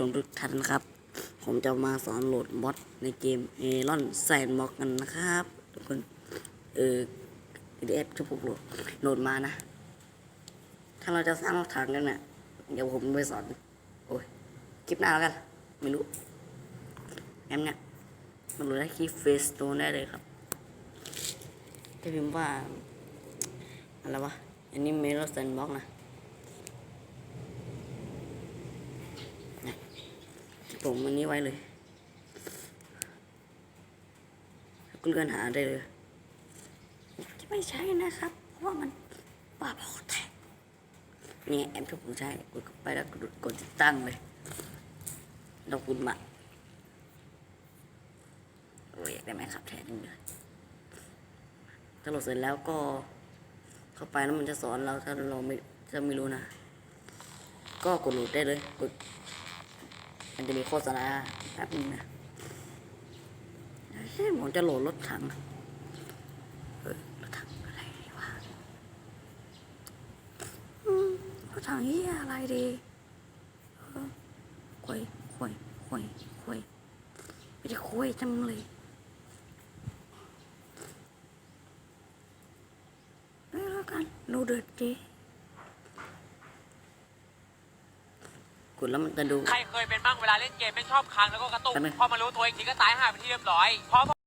ชมทุกท่านนะครับ ผมจะมาสอนโหลดมอดในเกมเอรอนแซนม็อกกันนะครับทุกคนเออเดฟที่ผมโหลดโหลดมานะ ถ้าเราจะสร้างรถถังกันเนี่ยเดี๋ยวผมไปสอน โอ้ยคลิปหน้าแล้วกัน ไม่รู้งั้นเนี่ยมันโหลดได้ที่เฟซโตนได้เลยครับจะพิมพ์ว่า อะไรวะ อันนี้เมลอนแซนม็อกนะ มอันนี้ไว้เลยก็เลื่อนหาได้เลย จะไม่ใช่นะครับ เพราะว่ามันบ้าพอแทกนี่แอปที่ผมใช้กดไปแล้วกดกดติดตั้งเลยเราคุณมาโอ้ยกได้ไหมครับแทนนึงเลยถ้าโหลดเสร็จแล้วก็เข้าไปแล้วมันจะสอนเราถ้าเราไม่จะไม่รู้นะ ก็กดโหลดได้เลย กด มันจะมีโฆษณาแป๊บนึงนะเฮ้ยผมจะโหลดรถถังเฮ้ยรถถังอะไรดีวะอืมรถถังเฮียอะไรดีเออคุยคุยคุยคุยไม่ได้คุยจังเลยเอ้ยแล้วกันโนเดิร์ดเกดแล้วมันจะดูใครเคยเป็นบ้างเวลาเล่นเกมไม่ชอบค้างแล้วก็กระตุกแป๊บนึงพอมารู้ตัวอีกทีก็ตายห่าไปนที่เรียบร้อยเพราะ